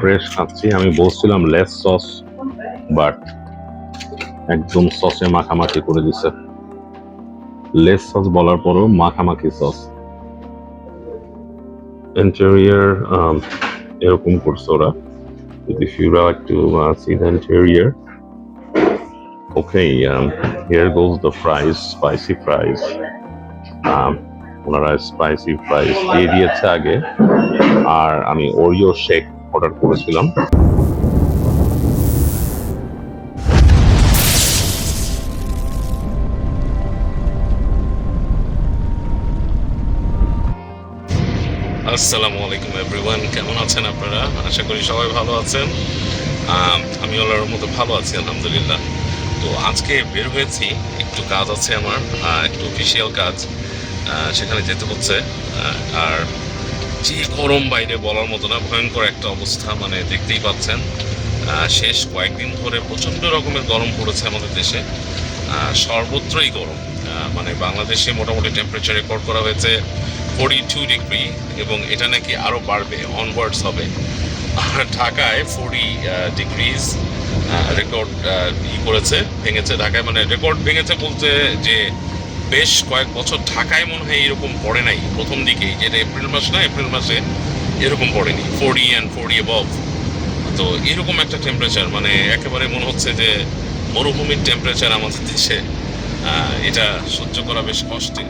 Fresh খাচ্ছি। আমি বলছিলাম লেস সস বাট একদম সসে মাখামাখি করে দিছে। লেস সস বলার পরও মাখামাখি সস ইন্টেরিয়ার এরকম করছে ওরা। Uh, see the interior okay um, here goes the fries spicy fries. Um, ওনারা স্পাইসি ফ্রাইস দিয়ে দিয়েছে আগে। আর আমি ওরিও শেক অর্ডার করেছিলাম। আসসালামু আলাইকুম এভরিওয়ান কেমন আছেন আপনারা? আশা করি সবাই ভালো আছেন। আম, আল্লাহর মতো ভালো আছি আলহামদুলিল্লাহ। তো আজকে বের হয়েছি। একটু কাজ আছে আমার একটু অফিসিয়াল কাজ। সেখানে যেতে হচ্ছে। আর যে গরম বাইরে বলার মতো না, ভয়ঙ্কর একটা অবস্থা মানে দেখতেই পাচ্ছেন। শেষ কয়েকদিন ধরে প্রচণ্ড রকমের গরম পড়েছে আমাদের দেশে। সর্বত্রই গরম। মানে বাংলাদেশে মোটামুটি টেম্পারেচার রেকর্ড করা হয়েছে ফোর্টি টু ডিগ্রি এবং এটা নাকি আরও বাড়বে অনওয়ার্ডস হবে। ঢাকায় ফোর্টি ডিগ্রিজ রেকর্ড ই করেছে, ভেঙেছে। ঢাকায় মানে রেকর্ড ভেঙেছে বলতে যে বেশ কয়েক বছর ঢাকায় মনে হয় এরকম পড়ে নাই। প্রথম দিকেই যেটা এপ্রিল মাস না, এপ্রিল মাসে এরকম পড়েনি। ফোর্টি অ্যান্ড ফোর্টি অ্যাবভ তো এরকম একটা টেম্পারেচার মানে একেবারে মনে হচ্ছে যে মরুভূমির টেম্পারেচার আমাদের দেশে এটা সহ্য করা বেশ কষ্টের।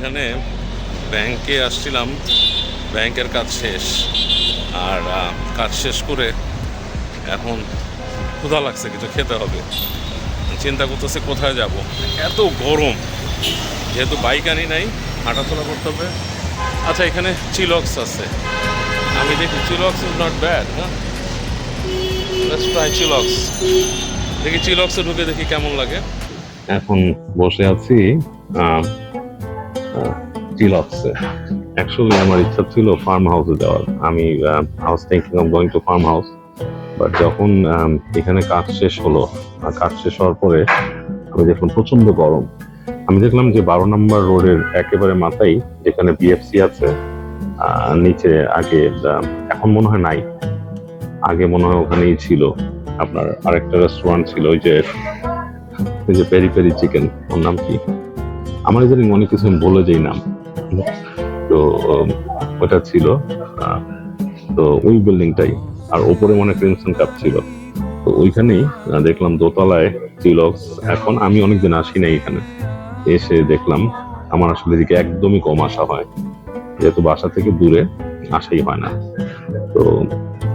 এখানে ব্যাংকে আসছিলাম, ব্যাংকের কাজ শেষ। আর কাজ শেষ করে এখন ক্ষুধা লাগছে, কিছু খেতে হবে। চিন্তা করতেছে কোথায় যাব? এত গরম, যেহেতু বাইক আনি নাই, হাঁটাচলা করতে হবে। আচ্ছা এখানে চিলক্স আছে। আমি দেখি, চিলক্স ইজ নট ব্যাড হ্যাঁ চিলক্স। দেখি চিলক্সে ঢুকে দেখি কেমন লাগে। এখন বসে আছি চিলক্সে অ্যাকচুয়ালি আমার ইচ্ছা ছিল ফার্ম হাউসে যাওয়ার। আমি house thinking of going to farm house but যখন এখানে কাজ শেষ হলো কাজ শেষ হওয়ার পরে আমি দেখলাম প্রচণ্ড গরম। আমি দেখলাম যে বারো নম্বর রোডের একেবারে মাথায় যেখানে বিএফসি আছে নিচে আগে এখন মনে হয় নাই। আগে মনে হয় ওখানেই ছিল। আপনার আরেকটা রেস্টুরেন্ট ছিল, ওই যে ওই যে পেরি পেরি চিকেন, ওর নাম কি? আমার জানি অনেক কিছু আমি বলে যাই নাম। তো ওটা ছিল তো ওই বিল্ডিংটাই। আর ওপরে মনে ক্রিমসন কাপ ছিল। তো ওইখানেই দেখলাম দোতলায় চিলক্স এখন আমি অনেকদিন আসি নাই এখানে। এসে দেখলাম, আমার আসলে এদিকে একদমই কম আসা হয়। যেহেতু বাসা থেকে দূরে আসাই হয় না। তো,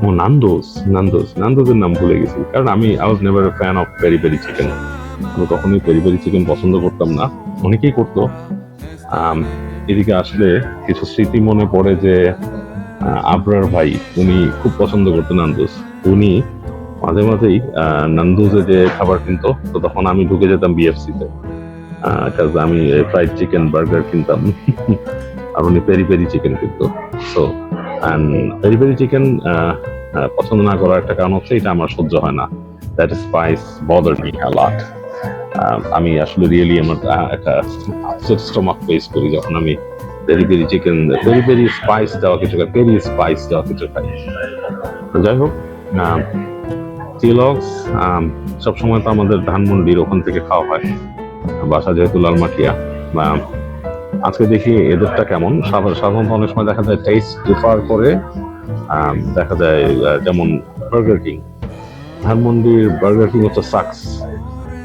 ও নান্দোস নান্দোস, নান্দোসের নাম ভুলে গেছি। কারণ আমি I was never fan of peri peri chicken আমি কখনোই পেরি পেরি চিকেন পছন্দ করতাম না। অনেকেই করতো। এদিকে আসলে কিছু স্মৃতি মনে পড়ে যে আবরার ভাই উনি খুব পছন্দ করতেন নান্দুস। উনি মাঝে মাঝেই আহ, নান্দুসে যে খাবার কিনতো তো তখন আমি ঢুকে যেতাম বিএফসিতে কাজ আমি ফ্রাইড চিকেন বার্গার কিনতাম। আর উনি পেরি পেরি চিকেন কিনতো। সো পেরি পেরি চিকেন পছন্দ না করার একটা কারণ হচ্ছে এটা আমার সহ্য হয় না। That spice bother me a lot আমি আসলে রিয়েলি আমার একটা আপসেট স্টমাক ফেস করি যখন আমি peri peri chicken peri peri spice দেওয়া কিছু খাই পেরি স্পাইস দেওয়া কিছু খাই। যাই হোক চিলক্স সবসময় তো আমাদের ধানমন্ডির ওখান থেকে খাওয়া হয়। বাসা যেহেতু লালমাটিয়া, বা আজকে দেখি এদেরটা কেমন। সাধারণ- সাধারণত অনেক সময় দেখা যায় টেস্ট ডিফার করে দেখা যায় যেমন বার্গার কিং ধানমন্ডির বার্গার কিং হচ্ছে সাকস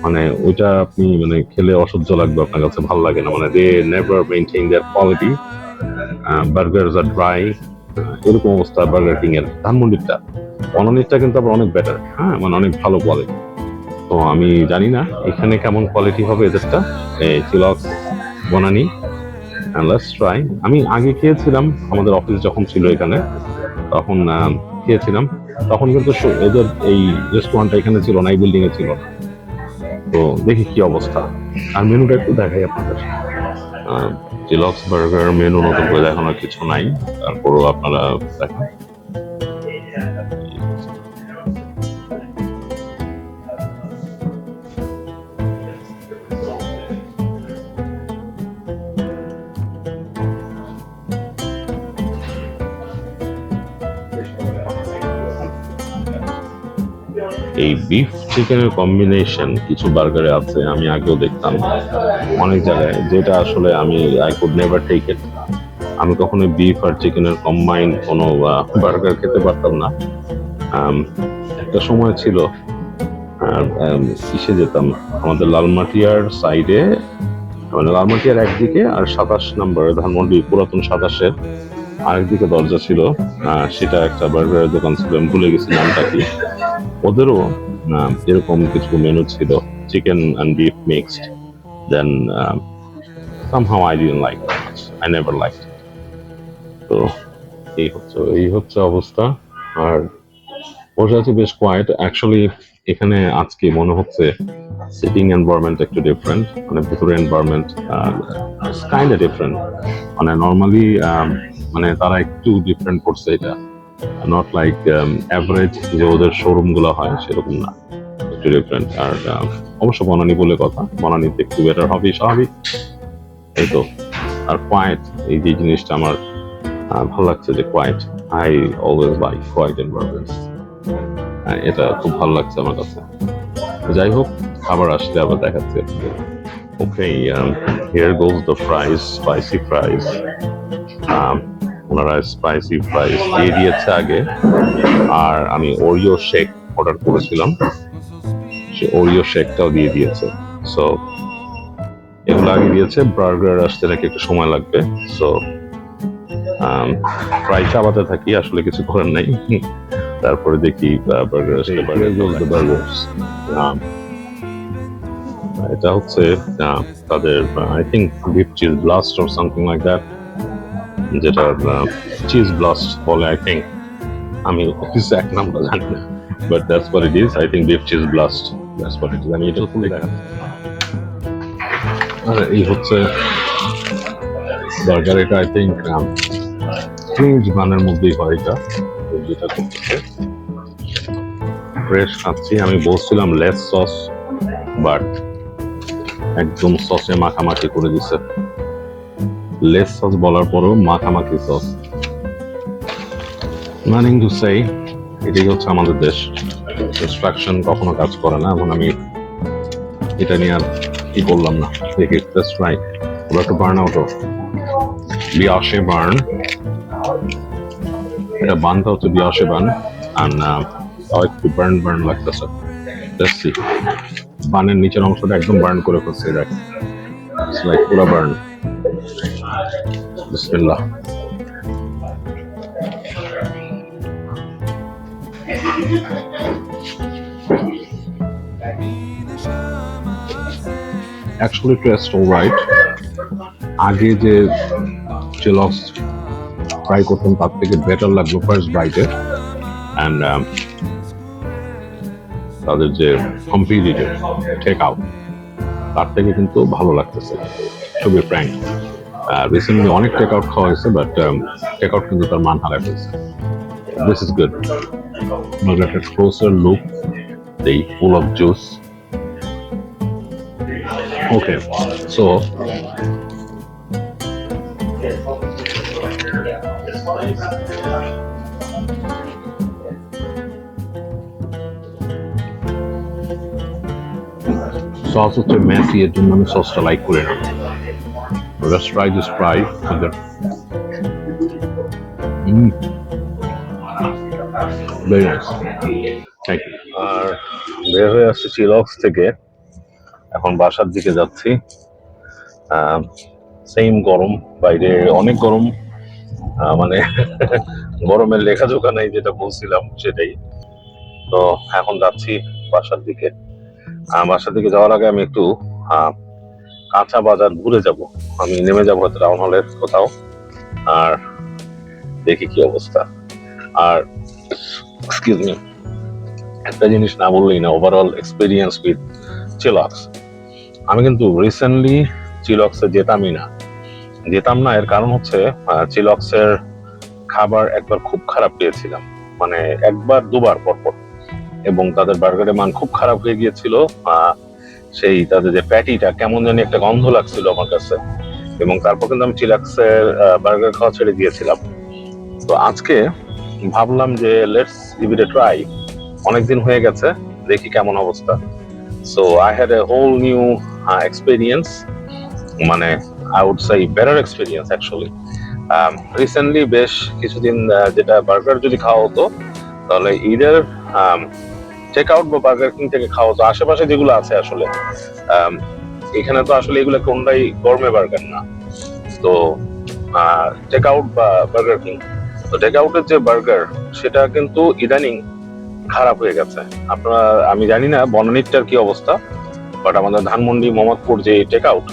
মানে ওইটা আপনি মানে খেলে অসহ্য লাগবে আপনার কাছে, ভালো লাগে না। মানে they never maintain their quality burger R dry এরকম অবস্থা বার্গার কিং এর। ধানমন্ডিরটা অননিরটা কিন্তু আবার অনেক বেটার হ্যাঁ মানে অনেক ভালো কোয়ালিটি তো আমি জানি না, এখানে কেমন কোয়ালিটি হবে এদেরটা এই চিলক্স, বনানি লেটস ট্রাই আমি আগে খেয়েছিলাম, আমাদের অফিস যখন ছিল এখানে, তখন খেয়েছিলাম। তখন কিন্তু এদের এই রেস্টুরেন্টটা এখানে ছিল না, এই বিল্ডিং এ ছিল না। তো দেখি কি অবস্থা। আর মেনুটা একটু দেখাই আপনাদের। চিলক্স বার্গার মেনু নতুন করে দেখানোর কিছু নাই, তারপরও আপনারা দেখেন। এই বিফ চিকেনের কম্বিনেশন কিছু বার্গারে আছে, আমি আগেও দেখতাম। অনেক জায়গায়, যেটা আসলে আমি I could never take it আমি কখনো বিফ আর চিকেনের কম্বাইন কোনো বার্গার খেতে পারতাম না। একটা সময় ছিল কিসে যেতাম? আমাদের লালমাটিয়ার সাইডে মানে লালমাটিয়ার একদিকে আর সাতাশ নম্বর ধানমন্ডি পুরাতন সাতাশের আরেকদিকে দরজা ছিল। সেটা একটা বার্গারের দোকান ছিল, আমি ভুলে গেছি নামটা কি। ওদেরও এরকম কিছু মেনু ছিল chicken and beef mixed then didn't like that much. I never liked তো, এই হচ্ছে এই হচ্ছে অবস্থা। আর বসে আছি বেশ কোয়াইট অ্যাকচুয়ালি এখানে আজকে মনে হচ্ছে সিটিং এনভায়রনমেন্ট একটু ডিফারেন্ট মানে ভেতরে এনভায়রনমেন্ট কাইন্ড ডিফারেন্ট মানে নর্মালি মানে তারা একটু ডিফারেন্ট করছে এটা। নট লাইক অ্যাভারেজ যে ওদের শোরুমগুলো হয়, সেরকম না। একটু ডিফারেন্ট আর অবশ্য বনানি বলে কথা, বনানিতে একটু বেটার হবে, স্বাভাবিক। এই তো। আর কোয়াইট এই যে জিনিসটা আমার ভালো লাগছে যে quite I always like quite environments এটা খুব ভালো লাগছে আমার কাছে। যাই হোক খাবার আসলে আবার দেখাচ্ছি okay here goes the fries spicy fries ওনারা স্পাইসি ফ্রাইস দিয়ে দিয়েছে আগে। আর আমি ওরিও শেক অর্ডার করেছিলাম। সে ওরিও শেকটাও দিয়ে দিয়েছে। সো এগুলো আগে দিয়েছে বার্গার আসতে নাকি একটু সময় লাগবে। সো ফ্রাই চাবাতে থাকি আসলে কিছু করার নাই। তারপরে দেখি বার্গার বার্গার এটা হচ্ছে তাদের I think beef cheese blast or something like that যেটা চিজ ব্লাস্ট বলে আই থিঙ্ক আমি এক নামটা জানি না but that's what it is I think beef cheese blast that's what it is আমি এটা দেখা আর এই হচ্ছে বার্গার এটা আই থিঙ্ক ফ্রিজ বানের মধ্যেই হয় এটা, যেটা করতেছে। ফ্রেশ খাচ্ছি। আমি বলছিলাম লেস সস বাট একদম সসে মাখামাখি করে দিছে। লেস সস বলার পরও মাখামাখি সস। মানিং টু সেই এটাই হচ্ছে আমাদের দেশ। ইনস্ট্রাকশন কখনো কাজ করে না, এখন আমি এটা নিয়ে আর কি করলাম না। দেখি জাস্ট ট্রাই ওরা একটু বার্ন আউট বিয়াশে বার্ন এটা বানটা হচ্ছে বিয়াশে বান আর তাও একটু বার্ন বার্ন লাগতেছে। বানের নিচের অংশটা একদম বার্ন করে ফেলছে ইটস লাইক পুরো বার্ন বিসমিল্লাহ। অ্যাকচুয়ালি টেস্ট রাইট আগে যে চিলক্স ট্রাই করতাম, তার থেকে বেটার লাগল ফার্স্ট বাইটে অ্যান্ড তাদের যে কম্পিটিটিভ টেক আউট তার থেকে কিন্তু ভালো লাগতেছে। খুবই ফ্র্যাঙ্ক রিসেন্টলি অনেক টেক আউট খাওয়া হয়েছে বাট টেক আউট কিন্তু তার মান হারায় ফেলছে। দিস ইজ গুড একটা ক্লোজার লুক দেই full of juice okay so sauce হচ্ছে ম্যাসি এর জন্য আমি সসটা লাইক করি না। Let's try this fry. Okay. Mm. Very nice. Thank you. আর বের হয়ে আসছি চিলক্স থেকে এখন বাসার দিকে যাচ্ছি সেম গরম, বাইরে অনেক গরম মানে গরমের লেখাজোখা নেই যেটা বলছিলাম, সেটাই তো এখন যাচ্ছি বাসার দিকে বাসার দিকে যাওয়ার আগে আমি একটু কাঁচা বাজার ঘুরে যাব। আমি নেমে যাব হয়তো টাউন হলের কোথাও। আর দেখি কি অবস্থা। আর এক্সকিউজ মি একটা জিনিস না বললেই না ওভারঅল এক্সপিরিয়েন্স উইথ চিলক্স আমি কিন্তু রিসেন্টলি চিলক্সে যেতামই না। যেতাম না, এর কারণ হচ্ছে চিলক্সের খাবার একবার খুব খারাপ পেয়েছিলাম। মানে একবার দুবার পরপর। এবং তাদের বার্গারের মান খুব খারাপ হয়ে গিয়েছিল সেই তাদের যে প্যাটিটা কেমন জানি একটা গন্ধ লাগছিল আমার কাছে। এবং তারপর কিন্তু আমি চিলাক্সের বার্গার খাওয়া ছেড়ে দিয়েছিলাম। তো আজকে ভাবলাম যে let's give it a try অনেকদিন হয়ে গেছে, দেখি কেমন অবস্থা। So I had a whole new experience মানে I would say better experience actually recently বেশ কিছুদিন যেটা বার্গার যদি খাওয়া হতো, তাহলে ইদার চেক আউট বা বার্গার কিং থেকে খাওয়া তো আশেপাশে যেগুলো আছে আসলে এখানে তো আসলে এগুলো কোনটাই গরমে বার্গার না। তো টেক আউট বা বার্গার কিং তো টেক আউটের যে বার্গার, সেটা কিন্তু ইদানিং খারাপ হয়ে গেছে। আপনারা, আমি জানি না বনানীরটার কি অবস্থা বাট আমাদের ধানমন্ডি, মোহাম্মদপুর যে টেক আউট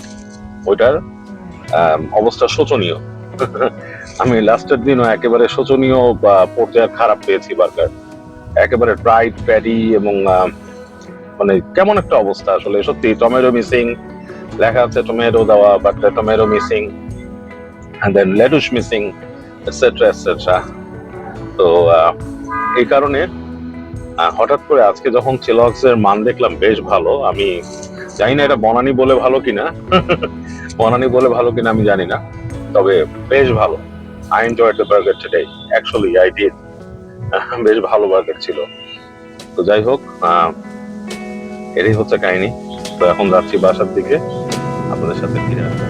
ওইটার অবস্থা শোচনীয়। আমি লাস্টের দিনও একেবারে শোচনীয় বা পর্যায়ে খারাপ পেয়েছি বার্গার। একেবারে ড্রাইড প্যাডি এবং মানে কেমন একটা অবস্থা আসলে। সত্যি টমেটো মিসিং লেখা আছে টমেটো দেওয়া but tomato missing and then lettuce missing etcetera etcetera তো এই কারণে হঠাৎ করে আজকে যখন চিলক্সের মান দেখলাম বেশ ভালো, আমি জানি না এটা বনানি বলে ভালো কিনা, বনানি বলে ভালো কিনা আমি জানি না, তবে বেশ ভালো। I enjoyed the burger today actually I did বেশ ভালো বার্গার ছিল। তো যাই হোক এরই হচ্ছে কাহিনী। তো এখন যাচ্ছি বাসার দিকে, আপনাদের সাথে ফিরে আসব।